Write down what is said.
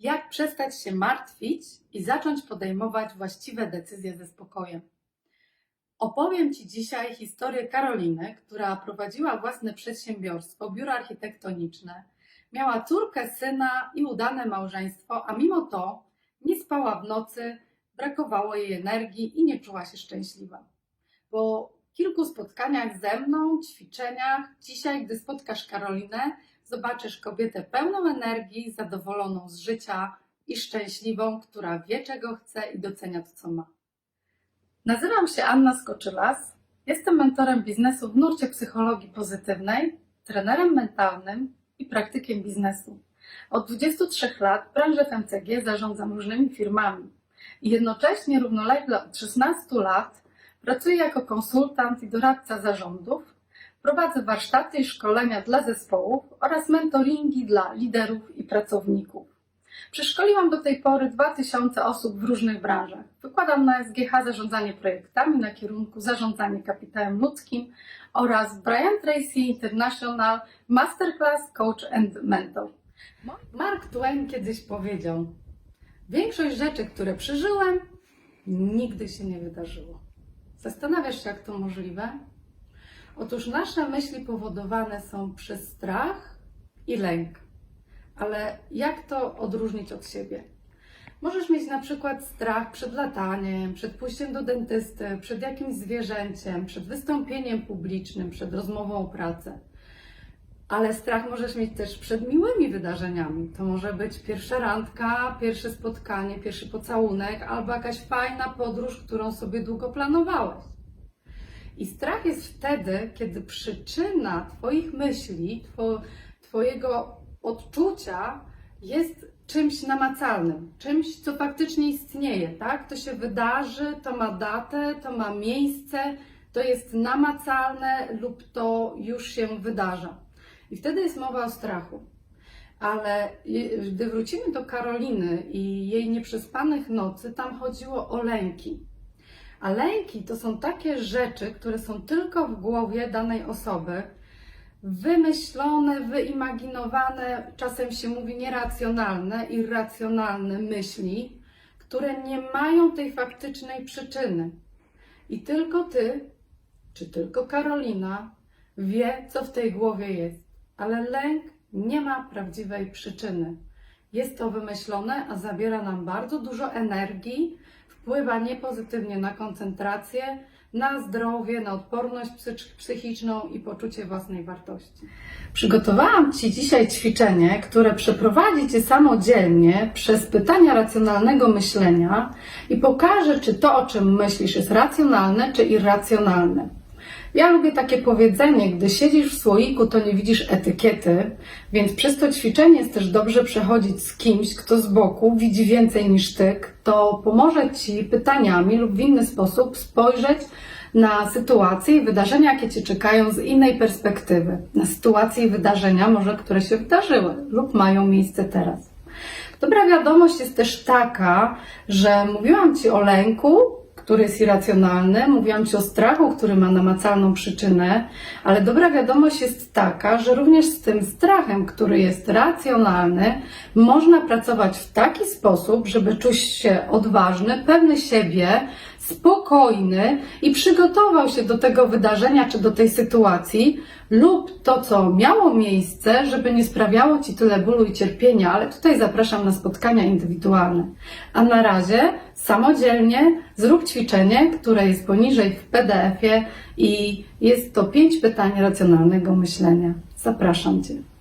Jak przestać się martwić i zacząć podejmować właściwe decyzje ze spokojem? Opowiem Ci dzisiaj historię Karoliny, która prowadziła własne przedsiębiorstwo, biuro architektoniczne, miała córkę, syna i udane małżeństwo, a mimo to nie spała w nocy, brakowało jej energii i nie czuła się szczęśliwa. Po kilku spotkaniach ze mną, ćwiczeniach, dzisiaj, gdy spotkasz Karolinę, zobaczysz kobietę pełną energii, zadowoloną z życia i szczęśliwą, która wie czego chce i docenia to, co ma. Nazywam się Anna Skoczylas. Jestem mentorem biznesu w nurcie psychologii pozytywnej, trenerem mentalnym i praktykiem biznesu. Od 23 lat w branży FMCG zarządzam różnymi firmami i jednocześnie równolegle od 16 lat pracuję jako konsultant i doradca zarządów. Prowadzę warsztaty i szkolenia dla zespołów oraz mentoringi dla liderów i pracowników. Przeszkoliłam do tej pory 2000 osób w różnych branżach. Wykładam na SGH zarządzanie projektami na kierunku zarządzanie kapitałem ludzkim oraz Brian Tracy International Masterclass Coach and Mentor. Mark Twain kiedyś powiedział: Większość rzeczy, które przeżyłem, nigdy się nie wydarzyło. Zastanawiasz się, jak to możliwe? Otóż nasze myśli powodowane są przez strach i lęk. Ale jak to odróżnić od siebie? Możesz mieć na przykład strach przed lataniem, przed pójściem do dentysty, przed jakimś zwierzęciem, przed wystąpieniem publicznym, przed rozmową o pracę. Ale strach możesz mieć też przed miłymi wydarzeniami. To może być pierwsza randka, pierwsze spotkanie, pierwszy pocałunek albo jakaś fajna podróż, którą sobie długo planowałeś. I strach jest wtedy, kiedy przyczyna Twoich myśli, two, Twojego odczucia jest czymś namacalnym, czymś, co faktycznie istnieje, tak? To się wydarzy, to ma datę, to ma miejsce, to jest namacalne lub to już się wydarza. I wtedy jest mowa o strachu. Ale gdy wrócimy do Karoliny i jej nieprzespanych nocy, tam chodziło o lęki. A lęki to są takie rzeczy, które są tylko w głowie danej osoby, wymyślone, wyimaginowane, czasem się mówi nieracjonalne, irracjonalne myśli, które nie mają tej faktycznej przyczyny. I tylko ty, czy tylko Karolina, wie, co w tej głowie jest. Ale lęk nie ma prawdziwej przyczyny. Jest to wymyślone, a zabiera nam bardzo dużo energii, wpływa niepozytywnie na koncentrację, na zdrowie, na odporność psych- psychiczną i poczucie własnej wartości. Przygotowałam Ci dzisiaj ćwiczenie, które przeprowadzi Cię samodzielnie przez pytania racjonalnego myślenia i pokaże, czy to, o czym myślisz, jest racjonalne czy irracjonalne. Ja lubię takie powiedzenie, gdy siedzisz w słoiku, to nie widzisz etykiety, więc przez to ćwiczenie jest też dobrze przechodzić z kimś, kto z boku widzi więcej niż ty, to pomoże Ci pytaniami lub w inny sposób spojrzeć na sytuacje i wydarzenia, jakie Cię czekają z innej perspektywy. Na sytuacje i wydarzenia, może które się wydarzyły lub mają miejsce teraz. Dobra wiadomość jest też taka, że mówiłam Ci o lęku, który jest irracjonalny, mówiłam Ci o strachu, który ma namacalną przyczynę, ale dobra wiadomość jest taka, że również z tym strachem, który jest racjonalny, można pracować w taki sposób, żeby czuć się odważny, pewny siebie, spokojny i przygotował się do tego wydarzenia czy do tej sytuacji, lub to, co miało miejsce, żeby nie sprawiało Ci tyle bólu i cierpienia, ale tutaj zapraszam na spotkania indywidualne. A na razie samodzielnie zrób ćwiczenie, które jest poniżej w PDF-ie i jest to pięć pytań racjonalnego myślenia. Zapraszam Cię.